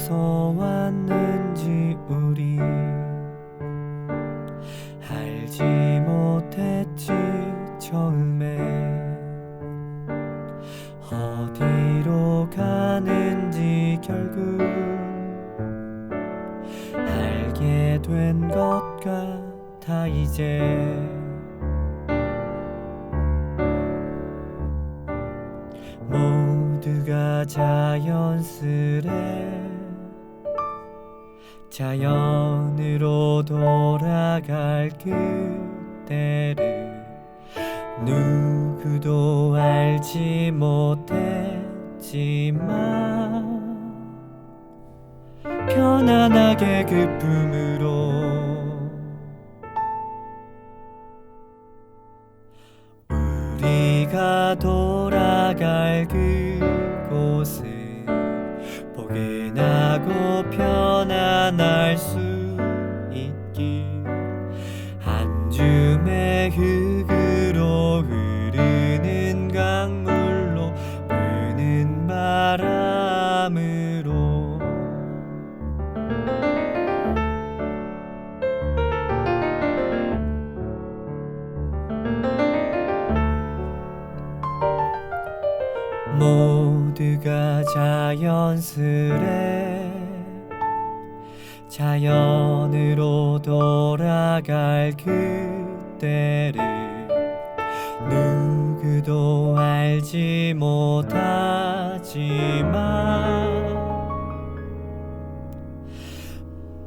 어디서 왔는지 우리 알지 못했지 처음에. 어디로 가는지 결국 알게 된 것 같아 이제. 모두가 자연스레 자연으로 돌아갈 그때를 누구도 알지 못했지만 편안하게 그 꿈으로 우리가 돌아갈 그곳은 포근하고 편 안할 수 있길 한 줌의 흙으로 흐르는 강물로 부는 바람으로. 모두가 자연스레 자연으로 돌아갈 그때를 누구도 알지 못하지만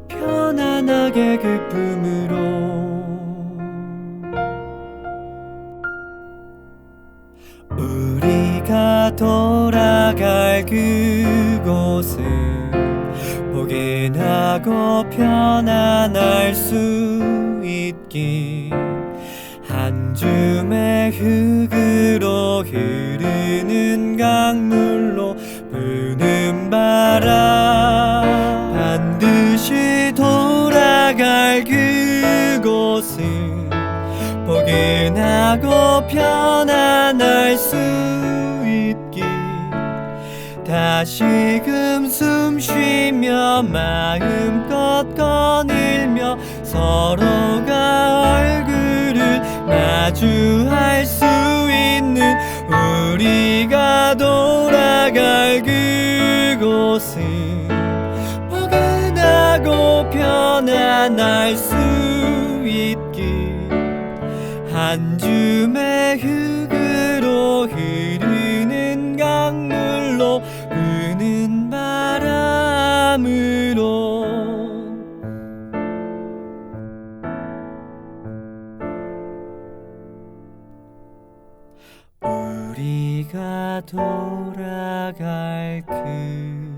편안하게 그 꿈으로 우리가 돌아갈 그곳은 포근하고 편안할 수 있길 한 줌의 흙으로 흐르는 강물로 부는 바람 반드시 돌아갈 그곳은 포근하고 편안할 수 다시금 숨 쉬며 마음껏 거닐며 서로가 얼굴을 마주할 수 있는 우리가 돌아갈 그곳은 포근하고 편안할 수 있길. 한 줌의 흙으로 흐르 우리가 돌아갈 그곳은